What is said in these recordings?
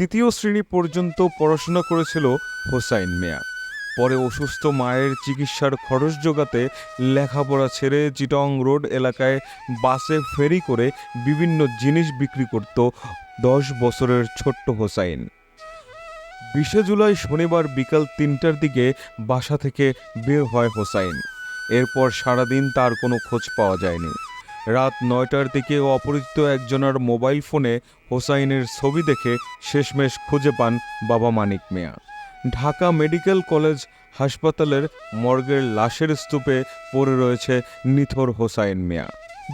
তৃতীয় শ্রেণি পর্যন্ত পড়াশোনা করেছিল হোসাইন মিয়া। পরে অসুস্থ মায়ের চিকিৎসার খরচ জোগাতে লেখাপড়া ছেড়ে চিটং রোড এলাকায় বাসে ফেরি করে বিভিন্ন জিনিস বিক্রি করত দশ বছরের ছোট্ট হোসাইন। বিশে জুলাই শনিবার বিকাল তিনটার দিকে বাসা থেকে বের হয় হোসাইন। এরপর সারাদিন তার কোনো খোঁজ পাওয়া যায়নি। রাত নয়টার দিকে অপরিচিত একজনের মোবাইল ফোনে হোসাইনের ছবি দেখে শেষমেশ খুঁজে পান বাবা মানিক মিয়া। ঢাকা মেডিকেল কলেজ হাসপাতালের মর্গের লাশের স্তূপে পড়ে রয়েছে নিথর হোসাইন মিয়া।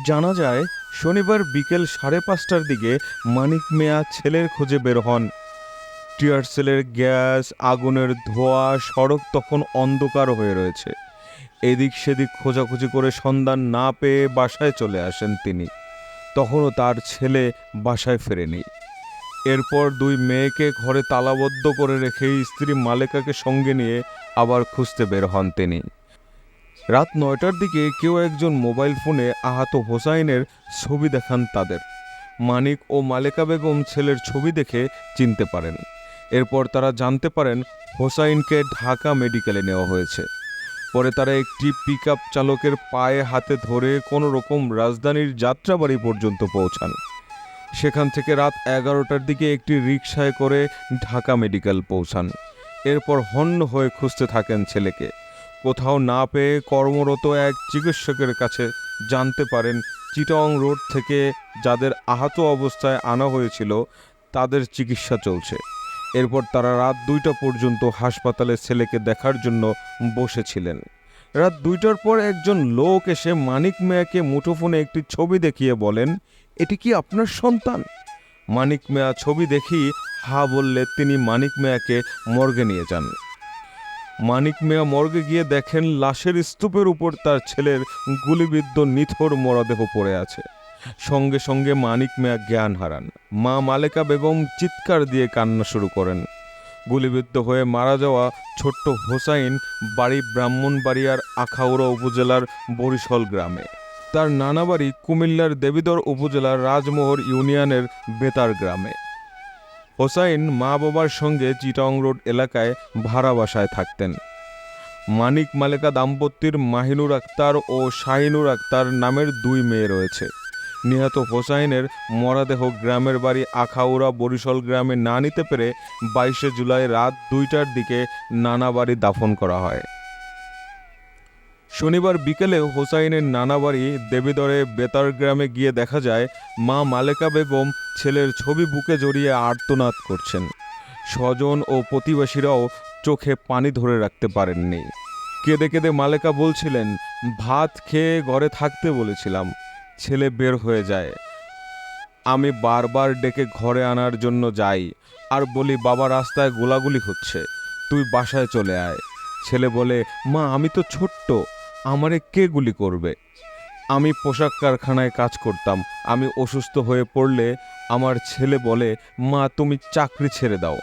জানা যায়, শনিবার বিকেল সাড়ে পাঁচটার দিকে মানিক মিয়া ছেলের খোঁজে বের হন। টিয়ার সেলের গ্যাস, আগুনের ধোঁয়া, সড়ক তখন অন্ধকার হয়ে রয়েছে। এদিক সেদিক খোঁজাখুঁজি করে সন্ধান না পেয়ে বাসায় চলে আসেন তিনি। তখনও তার ছেলে বাসায় ফেরেনি। এরপর দুই মেয়েকে ঘরে তালাবদ্ধ করে রেখে স্ত্রী মালেকাকে সঙ্গে নিয়ে আবার খুঁজতে বের হন তিনি। রাত নয়টার দিকে কেউ একজন মোবাইল ফোনে আহত হোসাইনের ছবি দেখান তাদের। মানিক ও মালেকা বেগম ছেলের ছবি দেখে চিনতে পারেন। এরপর তারা জানতে পারেন, হোসাইনকে ঢাকা মেডিকেলে নেওয়া হয়েছে। পরে তারা একটি পিকআপ চালকের পায়ে হাতে ধরে কোনো রকম রাজধানীর যাত্রাবাড়ি পর্যন্ত পৌঁছান। সেখান থেকে রাত এগারোটার দিকে একটি রিকশায় করে ঢাকা মেডিকেল পৌঁছান। এরপর হন্য হয়ে খুঁজতে থাকেন ছেলেকে। কোথাও না পেয়ে কর্মরত এক চিকিৎসকের কাছে জানতে পারেন, চিটং রোড থেকে যাদের আহত অবস্থায় আনা হয়েছিল, তাদের চিকিৎসা চলছে। এরপর তারা রাত দুইটা পর্যন্ত হাসপাতালে ছেলেকে দেখার জন্য বসেছিলেন। রাত দুইটার পর একজন লোক এসে মানিক মেয়াকে মুঠোফোনে একটি ছবি দেখিয়ে বলেন, এটি কি আপনার সন্তান? মানিক মেয়া ছবি দেখি হা বললে তিনি মানিক মেয়াকে মর্গে নিয়ে যান। মানিক মেয়া মর্গে গিয়ে দেখেন লাশের স্তূপের উপর তার ছেলের গুলিবিদ্ধ নিথর মরদেহ পড়ে আছে। সঙ্গে সঙ্গে মানিক মিয়া জ্ঞান হারান। মা মালেকা বেগম চিৎকার দিয়ে কান্না শুরু করেন। গুলিবিদ্ধ হয়ে মারা যাওয়া ছোট্ট হোসাইন বাড়ি ব্রাহ্মণবাড়িয়ার আখাউড়া উপজেলার বরিশল গ্রামে। তার নানা বাড়ি কুমিল্লার দেবিদর উপজেলার রাজমোহর ইউনিয়নের বেতার গ্রামে। হোসাইন মা বাবার সঙ্গে চিটং রোড এলাকায় ভাড়া বাসায় থাকতেন। মানিক মালেকা দাম্পত্যের মাহিনুর আক্তার ও শাহিনুর আক্তার নামের দুই মেয়ে রয়েছে। নিহত হোসাইনের মরাদেহ গ্রামের বাড়ি আখাউড়া বরিশল গ্রামে না নিতে পেরে বাইশে জুলাই রাত দুইটার দিকে নানা বাড়ি দাফন করা হয়। শনিবার বিকেলে হোসাইনের নানা বাড়ি দেবীদরে বেতার গ্রামে গিয়ে দেখা যায়, মা মালেকা বেগম ছেলের ছবি বুকে জড়িয়ে আর্তনাদ করছেন। স্বজন ও প্রতিবেশীরাও চোখে পানি ধরে রাখতে পারেননি। কেঁদে কেঁদে মালেকা বলছিলেন, ভাত খেয়ে ঘরে থাকতে বলেছিলাম। ছেলে বের হয়ে যায়। আমি বারবার ডেকে ঘরে আনার জন্য যাই আর বলি, বাবা, রাস্তায় গোলাগুলি হচ্ছে, তুই বাসায় চলে আয়। ছেলে বলে, মা, আমি তো ছোট্ট, আমারে কে গুলি করবে? আমি পোশাক কারখানায় কাজ করতাম। আমি অসুস্থ হয়ে পড়লে আমার ছেলে বলে, মা, তুমি চাকরি ছেড়ে দাও।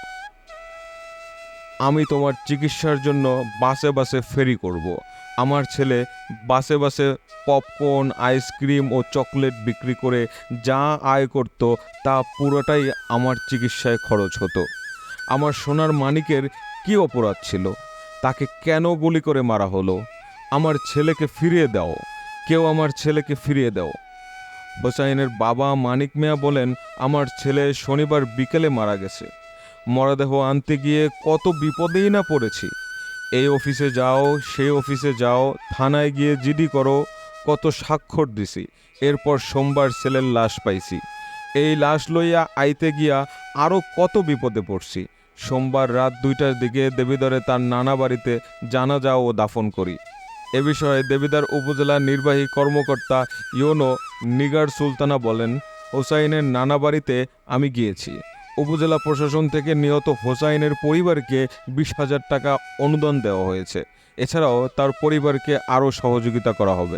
আমি তোমার চিকিৎসার জন্য বাসে বাসে ফেরি করব। আমার ছেলে বাসে বাসে পপকর্ন, আইসক্রিম ও চকলেট বিক্রি করে যা আয় করত তা পুরোটাই আমার চিকিৎসায় খরচ হতো। আমার সোনার মানিকের কি অপরাধ ছিল? তাকে কেন গুলি করে মারা হলো? আমার ছেলেকে ফিরিয়ে দাও। কেউ আমার ছেলেকে ফিরিয়ে দাও। হোসাইনের বাবা মানিক মিয়া বলেন, আমার ছেলে শনিবার বিকেলে মারা গেছে। মরদেহ আনতে গিয়ে কত বিপদেই না পড়েছি। এই অফিসে যাও, সেই অফিসে যাও, থানায় গিয়ে জিডি করো, কত স্বাক্ষর দিছি। এরপর সোমবার ছেলের লাশ পাইছি। এই লাশ লইয়া আইতে গিয়া আরও কত বিপদে পড়ছি। সোমবার রাত দুইটার দিকে দেবীদরে তার নানা বাড়িতে জানাজা ও দাফন করি। এ বিষয়ে দেবিদার উপজেলা নির্বাহী কর্মকর্তা ইয়োনো নিগার সুলতানা বলেন, হোসাইনের নানা বাড়িতে আমি গিয়েছি। উপজেলা প্রশাসন থেকে নিহত হোসাইনের পরিবারকে বিশ হাজার টাকা অনুদান দেওয়া হয়েছে। এছাড়াও তার পরিবারকে আরও সহযোগিতা করা হবে।